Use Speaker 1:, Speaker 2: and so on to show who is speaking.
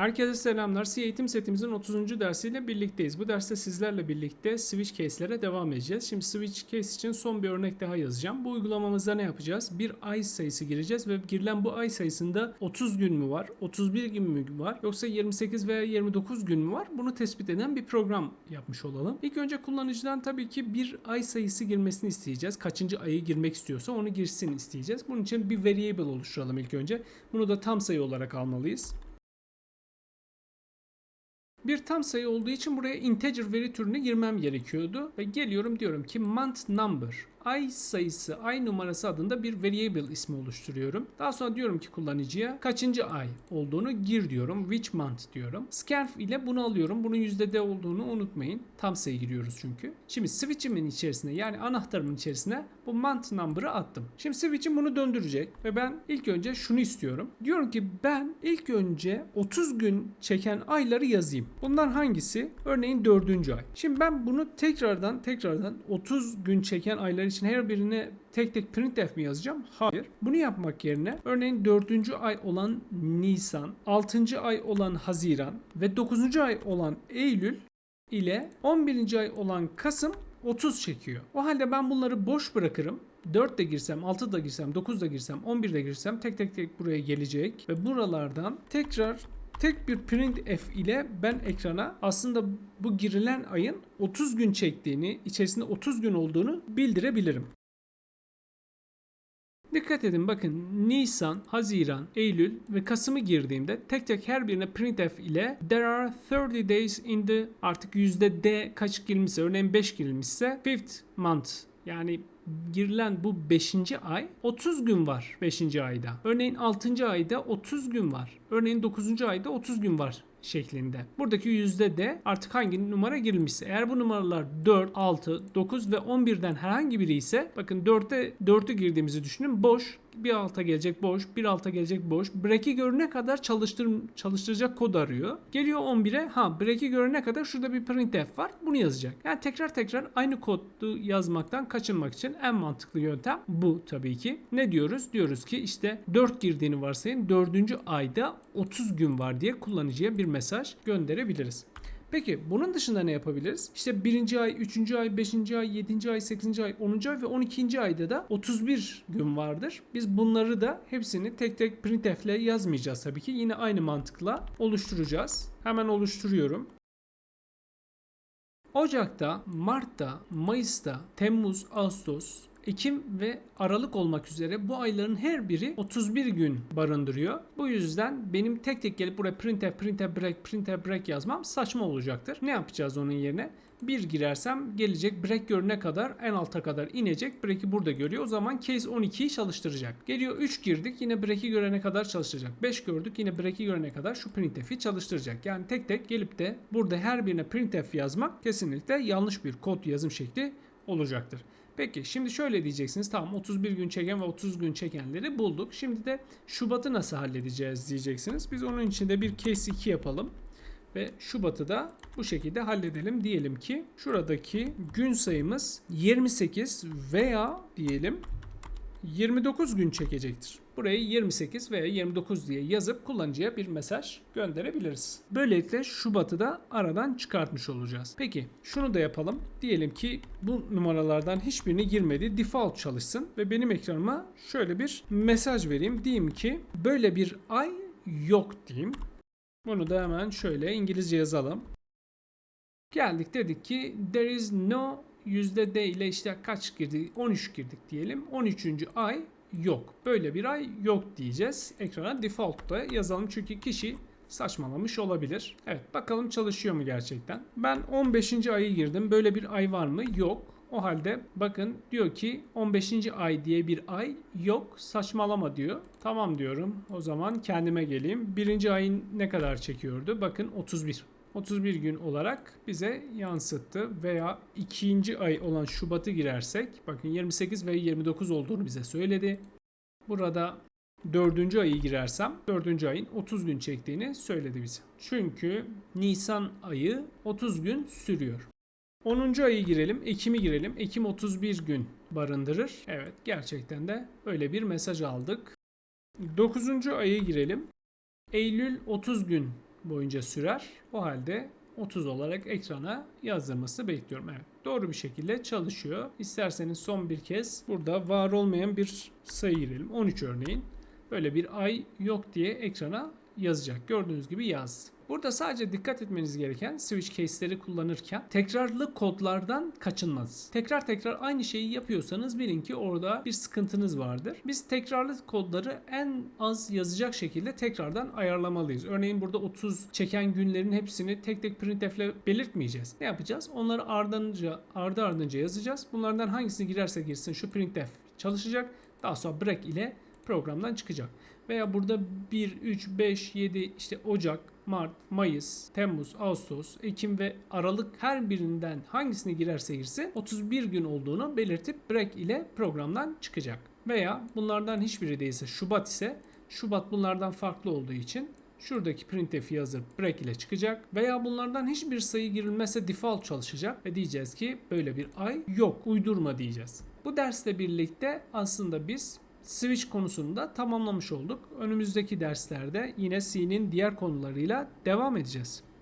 Speaker 1: Herkese selamlar. C eğitim setimizin 30. dersiyle birlikteyiz. Bu derste sizlerle birlikte switch case'lere devam edeceğiz. Şimdi switch case için son bir örnek daha yazacağım. Bu uygulamamızda ne yapacağız? Bir ay sayısı gireceğiz ve girilen bu ay sayısında 30 gün mü var, 31 gün mü var yoksa 28 veya 29 gün mü var? Bunu tespit eden bir program yapmış olalım. İlk önce kullanıcıdan tabii ki bir ay sayısı girmesini isteyeceğiz. Kaçıncı ayı girmek istiyorsa onu girsin isteyeceğiz. Bunun için bir variable oluşturalım ilk önce. Bunu da tam sayı olarak almalıyız. Bir tam sayı olduğu için buraya integer veri türünü girmem gerekiyordu. Ve geliyorum diyorum ki month number ay sayısı, ay numarası adında bir variable ismi oluşturuyorum. Daha sonra diyorum ki kullanıcıya kaçıncı ay olduğunu gir diyorum. Which month diyorum. Scarf ile bunu alıyorum. Bunun %D olduğunu unutmayın. Tam sayı giriyoruz çünkü. Şimdi switch'imin içerisine yani anahtarımın içerisine bu month number'ı attım. Şimdi switch'im bunu döndürecek ve ben ilk önce şunu istiyorum. Diyorum ki ben ilk önce 30 gün çeken ayları yazayım. Bunlar hangisi? Örneğin 4. ay. Şimdi ben bunu tekrardan tekrardan 30 gün çeken aylar için her birine tek tek printf mi yazacağım? Hayır. Bunu yapmak yerine örneğin 4. ay olan Nisan, 6. ay olan Haziran ve 9. ay olan Eylül ile 11. ay olan Kasım 30 çekiyor. O halde ben bunları boş bırakırım. 4 de girsem, 6 da girsem, 9 da girsem, 11 de girsem tek tek tek buraya gelecek ve buralardan tekrar tek bir printf ile ben ekrana aslında bu girilen ayın 30 gün çektiğini, içerisinde 30 gün olduğunu bildirebilirim. Dikkat edin bakın Nisan, Haziran, Eylül ve Kasım'ı girdiğimde tek tek her birine printf ile there are 30 days in the artık yüzde D kaç girilmişse örneğin 5 girilmişse fifth month yani girilen bu 5. ay 30 gün var 5. ayda. Örneğin 6. ayda 30 gün var. Örneğin 9. ayda 30 gün var şeklinde. Buradaki yüzde de artık hangi numara girilmişse. Eğer bu numaralar 4, 6, 9 ve 11'den herhangi biri ise bakın 4'te 4'ü girdiğimizi düşünün. Boş, bir alta gelecek boş, bir alta gelecek boş. Break'i görene kadar çalıştır, çalıştıracak kod arıyor. Geliyor 11'e ha break'i görene kadar şurada bir printf var. Bunu yazacak. Yani tekrar tekrar aynı kodu yazmaktan kaçınmak için en mantıklı yöntem bu tabii ki. Ne diyoruz? Diyoruz ki işte 4 girdiğini varsayın. 4. ayda 30 gün var diye kullanıcıya bir mesaj gönderebiliriz. Peki bunun dışında ne yapabiliriz? İşte 1. ay, 3. ay, 5. ay, 7. ay, 8. ay, 10. ay ve 12. ayda da 31 gün vardır. Biz bunları da hepsini tek tek printf ile yazmayacağız tabii ki. Yine aynı mantıkla oluşturacağız. Hemen oluşturuyorum. Ocak'ta, Mart'ta, Mayıs'ta, Temmuz, Ağustos, Ekim ve Aralık olmak üzere bu ayların her biri 31 gün barındırıyor. Bu yüzden benim tek tek gelip buraya printf, printf break, printf break yazmam saçma olacaktır. Ne yapacağız onun yerine? Bir girersem gelecek break görene kadar en alta kadar inecek. Break'i burada görüyor. O zaman case 12'yi çalıştıracak. Geliyor 3 girdik yine break'i görene kadar çalıştıracak. 5 gördük yine break'i görene kadar şu printf'i çalıştıracak. Yani tek tek gelip de burada her birine printf yazmak kesinlikle yanlış bir kod yazım şekli olacaktır. Peki şimdi şöyle diyeceksiniz. Tamam 31 gün çeken ve 30 gün çekenleri bulduk. Şimdi de Şubat'ı nasıl halledeceğiz diyeceksiniz. Biz onun için de bir case 2 yapalım. Ve Şubat'ı da bu şekilde halledelim. Diyelim ki şuradaki gün sayımız 28 veya diyelim 29 gün çekecektir. Burayı 28 veya 29 diye yazıp kullanıcıya bir mesaj gönderebiliriz. Böylelikle Şubat'ı da aradan çıkartmış olacağız. Peki şunu da yapalım. Diyelim ki bu numaralardan hiçbirini girmedi. Default çalışsın ve benim ekranıma şöyle bir mesaj vereyim. Diyeyim ki böyle bir ay yok diyeyim. Bunu da hemen şöyle İngilizce yazalım. Geldik dedik ki there is no yüzde D ile işte kaç girdik? 13 girdik diyelim. 13. ay yok. Böyle bir ay yok diyeceğiz. Ekrana default'ta yazalım çünkü kişi saçmalamış olabilir. Evet bakalım çalışıyor mu gerçekten. Ben 15. ayı girdim. Böyle bir ay var mı? Yok. O halde bakın diyor ki 15. ay diye bir ay yok saçmalama diyor. Tamam diyorum. O zaman kendime geleyim. Birinci ayın ne kadar çekiyordu? Bakın 31. 31 gün olarak bize yansıttı veya ikinci ay olan Şubat'ı girersek bakın 28 ve 29 olduğunu bize söyledi. Burada dördüncü ayı girersem dördüncü ayın 30 gün çektiğini söyledi bize. Çünkü Nisan ayı 30 gün sürüyor. 10. ayı girelim, Ekim'i girelim. Ekim 31 gün barındırır. Evet, gerçekten de öyle bir mesaj aldık. 9. ayı girelim. Eylül 30 gün boyunca sürer. O halde 30 olarak ekrana yazdırması bekliyorum. Evet. Doğru bir şekilde çalışıyor. İsterseniz son bir kez burada var olmayan bir sayı girelim. 13 örneğin. Böyle bir ay yok diye ekrana yazacak. Gördüğünüz gibi yazdı. Burada sadece dikkat etmeniz gereken switch case'leri kullanırken tekrarlı kodlardan kaçınmaz. Tekrar tekrar aynı şeyi yapıyorsanız bilin ki orada bir sıkıntınız vardır. Biz tekrarlı kodları en az yazacak şekilde tekrardan ayarlamalıyız. Örneğin burada 30 çeken günlerin hepsini tek tek printf'le belirtmeyeceğiz. Ne yapacağız? Onları ardınca, ardı ardınca yazacağız. Bunlardan hangisini girerse girsin şu printf çalışacak. Daha sonra break ile programdan çıkacak. Veya burada 1, 3, 5, 7 işte Ocak, Mart, Mayıs, Temmuz, Ağustos, Ekim ve Aralık her birinden hangisini girerse girsin 31 gün olduğunu belirtip break ile programdan çıkacak. Veya bunlardan hiçbiri değilse Şubat ise Şubat bunlardan farklı olduğu için Şuradaki printf'i yazıp break ile çıkacak veya bunlardan hiçbir sayı girilmezse default çalışacak ve diyeceğiz ki böyle bir ay yok uydurma diyeceğiz. Bu dersle birlikte aslında biz Switch konusunu da tamamlamış olduk. Önümüzdeki derslerde yine C'nin diğer konularıyla devam edeceğiz.